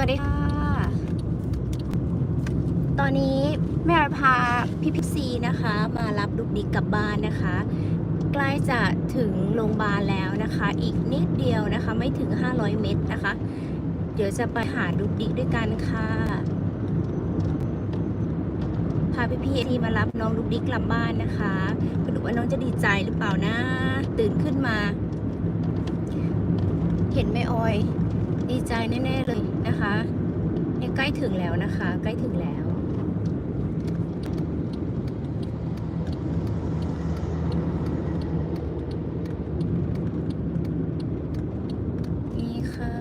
วัสดีค่ะ ตอนนี้แม่ออพาพี่พิซีนะคะ มารับดุกดิกกลับบ้านนะคะ ใกล้จะถึงโรงพยาบาลแล้วนะคะ อีกนิดเดียวนะคะ ไม่ถึง 500 เมตรนะคะ เดี๋ยวจะไปหาดุกดิกด้วยกันค่ะ พาพี่พีทีมารับน้องดุกดิกกลับบ้านนะคะม่รู้ว่าน้องจะดีใจหรือเปล่านะ ตื่นขึ้นมา เห็นแม่ออยดีใจแน่ ๆ เลย นะคะเนี่ยใกล้ถึงแล้วนะคะ ใกล้ถึงแล้ว นี่ค่ะ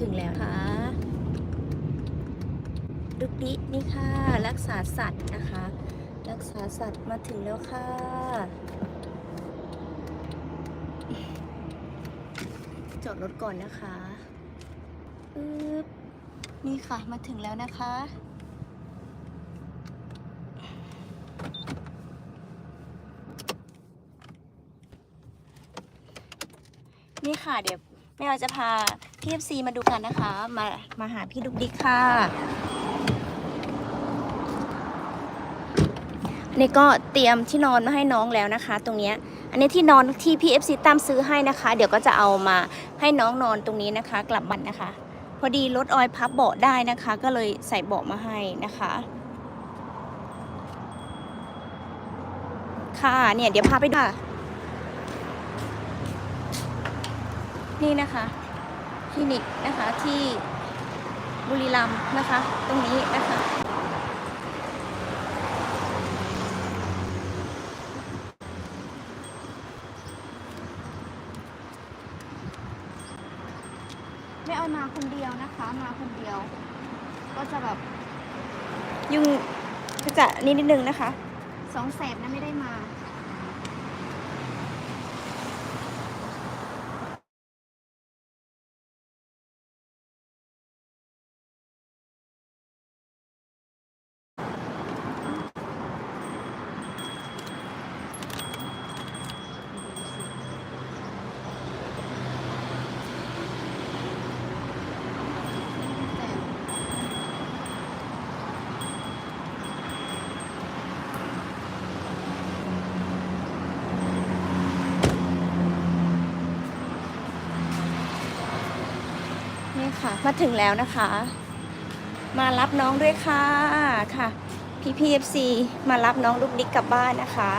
ถึงแล้วค่ะดุกดินี่ค่ะ รักษาสัตว์นะคะ รักษาสัตว์มาถึงแล้วค่ะจอดรถก่อนนะคะอึ๊บ นี่ค่ะมาถึงแล้วนะคะ นี่ค่ะเดี๋ยวแม่เราจะพาพี่เอฟซีมาดูกันนะคะ มามาหาพี่ดุกดิกค่ะนี่ก็เตรียมที่นอนมาให้น้องแล้วนะคะ ตรงเนี้ยอันนี้ที่นอนที่พี่ FC ตามซื้อให้นะคะ เดี๋ยวก็จะเอามาให้น้องนอนตรงนี้นะคะ กลับบ้านนะคะ พอดีรถออยพับเบาะได้นะคะ ก็เลยใส่เบาะมาให้นะคะ ค่ะเนี่ยเดี๋ยวพาไปดูนี่นะคะคลินิกนะคะที่บุรีรัมย์นะคะ ตรงนี้นะคะ ม่เอามาคนเดียวนะคะ มาคนเดียว ก็จะแบบยุ่งก็จะนิดนิดนึงนะคะ สองแสบนะไม่ได้มา มาถึงแล้วนะคะ มารับน้องด้วยค่ะค่ะพี่พีเอฟซีมารับน้องลูกดิกกลับบ้านนะคะ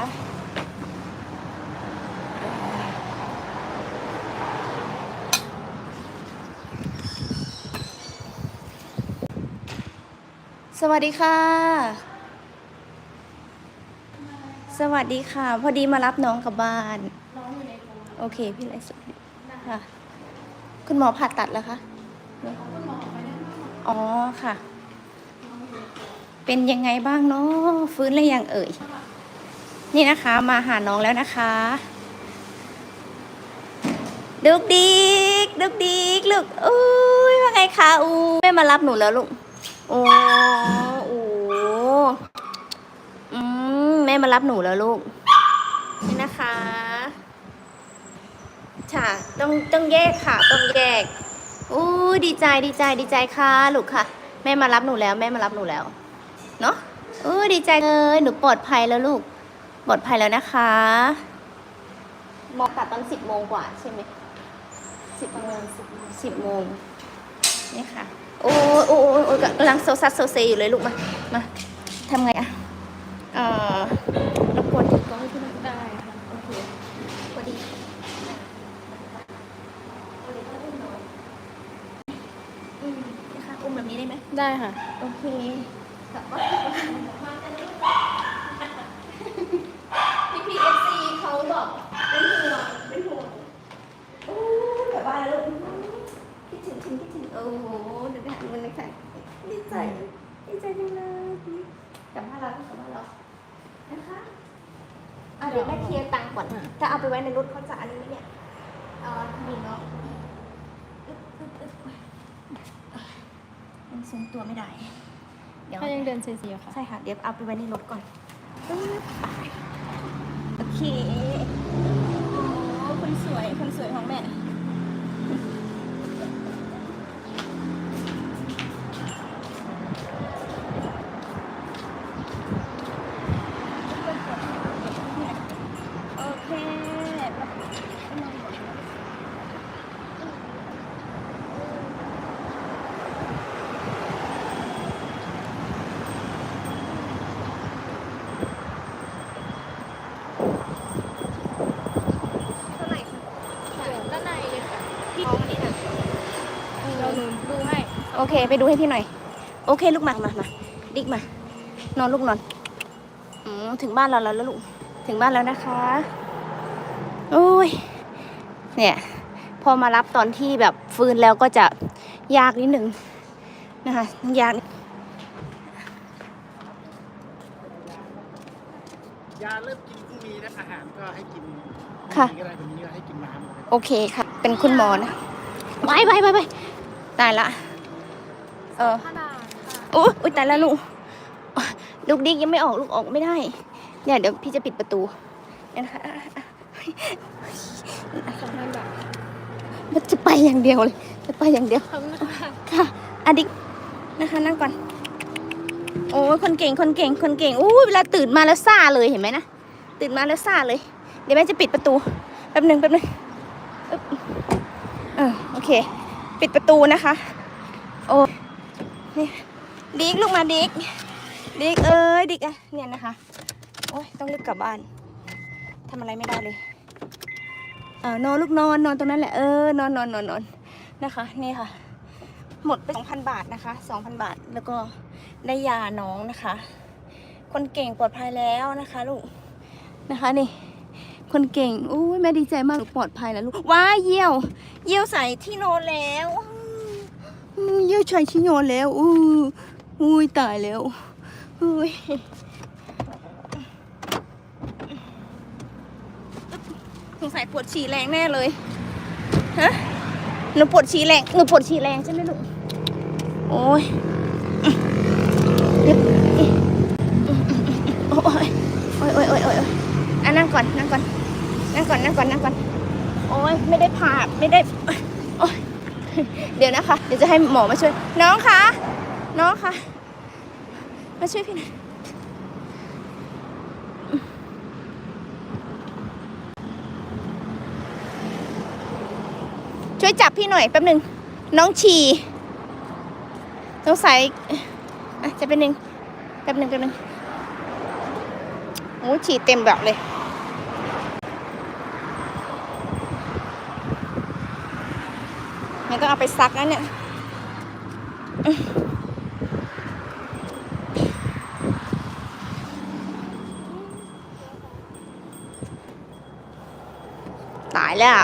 สวัสดีค่ะ สวัสดีค่ะ พอดีมารับน้องกลับบ้าน โอเค พี่ไรสุดค่ะ คุณหมอผ่าตัดแล้วคะ อ๋อค่ะ เป็นยังไงบ้างเนาะฟื้นหรือยังเอ่ย นี่นะคะ มาหาน้องแล้วนะคะ ดุกดิกดุกดิกลูกอุ้ยว่าไงคะอู้แม่มารับหนูแล้วลูกโอ้โอ้อืมแม่มารับหนูแล้วลูกนี่นะคะค่ะต้องต้องแยกค่ะ ต้องแยก อู้ดีใจดีใจดีใจค่ะลูกค่ะ แม่มารับหนูแล้วแม่มารับหนูแล้วเนาะอู้ดีใจเลยหนูปลอดภัยแล้วลูกปลอดภัยแล้วนะคะมอตัดตอนสิบโมงกว่าใช่ไหมสิบโมงสิบโมงนี่ค่ะโอ้โอ้โอ้ยโอ้ยกำลังโซซัสโซเซอยู่เลยลูกมามาทำไงอะเอ่อรบกวนถือกล้องให้พี่หน่อย ได้ค่ะ โอเคพอดีอืมนะคะอุ้มแบบนี้ ได้ไหมได้ค่ะ โอเคแต่ว่าพี่พีเอฟซีเขาบอกเป็นห่วงเป็นห่วงโอ้แบบว่าลูกคิดถึงคิดถึงโอ้โหเดี๋ยวไปหาเงินเลยค่ะดีใจดีใจจังเลยกลับบ้านเรากลับบ้านเรานะคะอะเดี๋ยวแม่เคลียร์ตังค์ก่อนถ้าเอาไปไว้ในรถเขาจะอันนี้ไหมเนี่ยเออมีเนาะอึ๊บอึ๊บอึ๊บยัง ทรงตัวไม่ได้ เดี๋ยวถ้ายังเดินเซียๆค่ะใช่ค่ะ เดี๋ยวเอาไปไว้ในรถก่อนปึ๊บไปโอเคโอ้คนสวยคนสวยของแม่ เค ไปดูให้พี่หน่อย โอเค ลูกมามามาดิกมา นอนลูกนอนอืมถึงบ้านเราแล้วแล้วลูก ถึงบ้านแล้วนะคะ โอ้ย เนี่ย พอมารับตอนที่แบบฟื้นแล้วก็จะยากนิดหนึ่งนะคะยากนิดยาเริ่มกินพรุ่งนี้นะอาหารก็ให้กินค่ะวันนี้ก็ได้วันนี้ก็ให้กินน้ำโอเคค่ะ เป็นคุณหมอนะ ไปไปไปไปตายละ เออขนาดค่ะอุ๊ยอุ๊ยตายแล้วลูก ลูกดิ๊กยังไม่ออกลูกออกไม่ได้ เนี่ยเดี๋ยวพี่จะปิดประตูนะคะสองพันบาทมันจะไปอย่างเดียวเลย จะไปอย่างเดียว ค่ะอะดิกนะคะนั่งก่อน โอ้คนเก่งคนเก่งคนเก่งอู้เวลาตื่นมาแล้วซาเลยเห็นไหมนะ ตื่นมาแล้วซาเลย เดี๋ยวแม่จะปิดประตู แป๊บหนึ่งแป๊บหนึ่งเออ เค ปิดประตูนะคะ โอ้นี่ดิกลูกมาดิกดิกเอ้ยดิกอะเนี่ยนะคะ โอ้ยต้องรีบกลับบ้านทำอะไรไม่ได้เลยเออนอนลูกนอนนอนตรงนั้นแหละเออนอนนอนนอนนอนนะคะ นี่ค่ะ หมดไป2,000บาทนะคะ2,000บาทแล้วก็ได้ยาน้องนะคะ คนเก่งปลอดภัยแล้วนะคะ ลูกนะคะนี่ คนเก่งอุ้ยแม่ดีใจมากลูกปลอดภัยแล้วลูกว้ายเยี่ยว เยี่ยวใส่ที่นอนแล้วเยี่ยวใส่ที่นอนแล้วอู้อุ้ยตายแล้วอุ้ยสงสัยปวดฉี่แรงแน่เลยฮะหนูปวดฉี่แรงหนูปวดฉี่แรงใช่ไหมลูกโอ้ยโอ้ยโอ้ยโอ้ยโอ้ย นั่งก่อนนั่งก่อนนั่งก่อนนั่งก่อนนั่งก่อนโอ้ยไม่ได้ผ่าไม่ได้โอ้ยเดี๋ยวนะคะ เดี๋ยวจะให้หมอมาช่วย น้องคะน้องคะมาช่วยพี่หน่อยช่วยจับพี่หน่อยแป๊บหนึ่งน้องฉี่สงสัยอะจะเป็นหนึ่งแป๊บหนึ่งแป๊บหนึ่งโอ้ฉี่เต็มแบบเลย งั้นต้องเอาไปซักนะเนี่ยตายแล้ว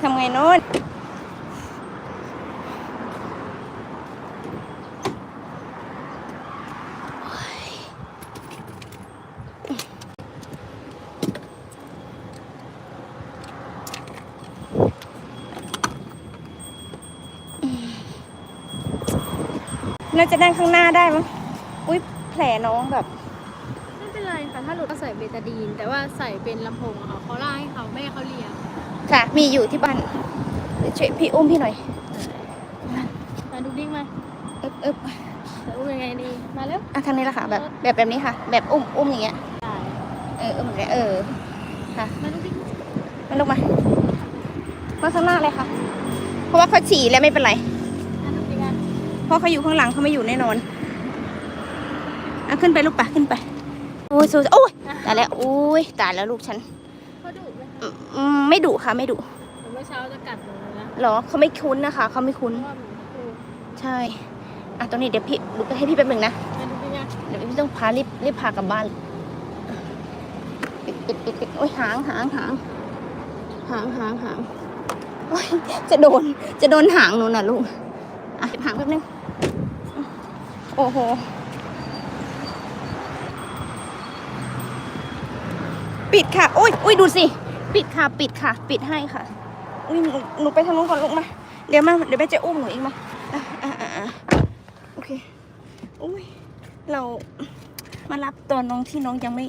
ทำไงโน้น น่าจะนั่งข้างหน้าได้มั้งอุ้ยแผลน้องแบบไม่เป็นไรค่ะถ้าหลุดก็ใส่เบตาดีน แต่ว่าใส่เป็นลำโพงอะค่ะเขาล่าให้เขาแม่เขาเรียนค่ะ มีอยู่ที่บ้านเดี๋ยวช่วยพี่อุ้มพี่หน่อยมาดูดิ้งมาอึ๊บอึ๊บจะอุ้มยังไงดีมาเร็วอะทางนี้ละค่ะ แบบแบบแบบนี้ค่ะ แบบอุ้มอุ้มอย่างเงี้ยได้เอออุ้มอย่างเงี้ยเออค่ะมาดูดิ้งมาลงมามาข้างหน้าเลยค่ะ เพราะว่าเขาฉี่แล้วไม่เป็นไรมาดูดิ้งอะ เพราะเขาอยู่ข้างหลังเขาไม่อยู่แน่นอนอะขึ้นไปลูกปะขึ้นไปโอ้ยสู้โอ้ยตายแล้วโอ้ยตายแล้วลูกฉันเขาดุไหมอืมอืมไม่ดุค่ะไม่ดุหรือว่าเช้าจะกัดหนูนะหรอเขาไม่คุ้นนะคะเขาไม่คุ้นเพราะว่าหนูดุใช่อะตรงนี้เดี๋ยวพี่ลูกให้พี่แป๊บหนึงนะมาดูดิ้งอะเดี๋ยวพี่ต้องพารีบรีบพากลับบ้านปิดปิดปิดปิดโอ้ยหางหางหางหางหางหางโอ้ยจะโดนจะโดนหางหนูน่ะลูกอะหางแป๊บนึง โอ้โห ปิดค่ะ อุ้ยอุ้ยดูสิ ปิดค่ะ ปิดค่ะ ปิดให้ค่ะ อุ้ยหนูหนูไปทางนู้นก่อนลูกมา เดี๋ยวมา เดี๋ยวแม่จะอุ้มหนูอีกมาอะอะอะโอเค อุ้ย เรามารับตอนน้องที่น้องยังไม่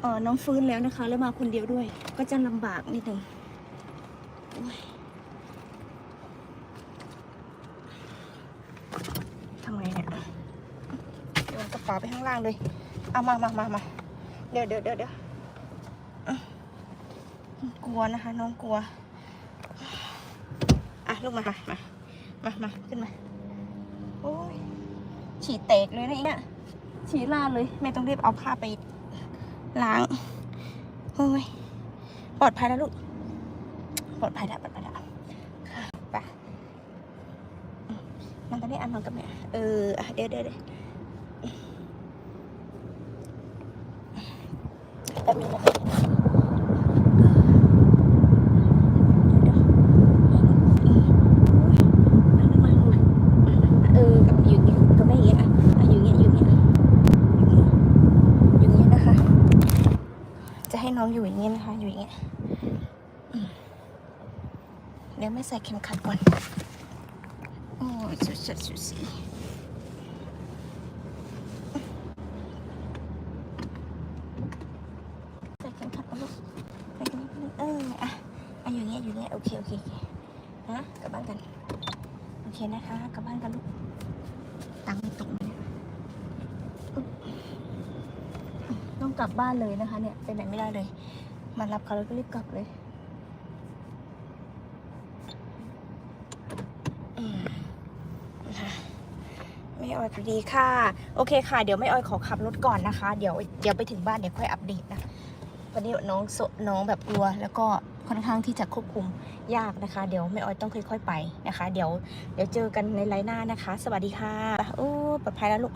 เออน้องฟื้นแล้วนะคะ แล้วมาคนเดียวด้วย ก็จะลำบากนิดนึงโอ้ยทำไงเนี่ย ขวาไปข้างล่างเลยเอามามามามาเดี๋ยวเดี๋ยวเดี๋ยวเดี๋ยวกลัวนะคะ น้องกลัว อะลูกมามามามามาขึ้นมา โอ้ยฉี่เตกเลยนะเนี่ยฉี่ลาดเลยแม่ต้องรีบเอาผ้าไปล้างโอ้ยปลอดภัยแล้วลูกปลอดภัยแล้วปลอดภัยแล้วค่ะไปนั่งกันได้อันนอนกับแม่เออเดี๋ยวเดี๋ยว ให้น้องอยู่อย่างเงี้ยนะคะ อยู่อย่างเงี้ยเดี๋ยวไม่ใส่เข็มขัดก่อน โอ้ยสุดสุดสุดสีใส่ เข็มขัดก่อนลูกใส่เข็มขัดก่อนเอออะอะอยู่เงี้ยอยู่เงี้ยโอเคโอเคโอเคนะกลับบ้านกัน โอเคนะคะกลับบ้านกันลูกตังค์ไม่ตกเลยเนี่ยต้องกลับบ้านเลยนะคะเนี่ยไปไหนไม่ได้เลย มารับเขาแล้วก็รีบกลับเลยนะคะไม่ออยดีค่ะ โอเคค่ะ เดี๋ยวไม่ออยขอขับรถก่อนนะคะ เดี๋ยวเดี๋ยวไปถึงบ้านเดี๋ยวค่อยอัปเดตนะ วันนี้น้องโซน้องแบบกลัว แล้วก็ค่อนข้างที่จะควบคุมยากนะคะ เดี๋ยวไม่ออยต้องค่อย ๆ ไปนะคะ เดี๋ยวเดี๋ยวเจอกันในไลน์หน้านะคะ สวัสดีค่ะโอ้ปลอดภัยแล้วลูก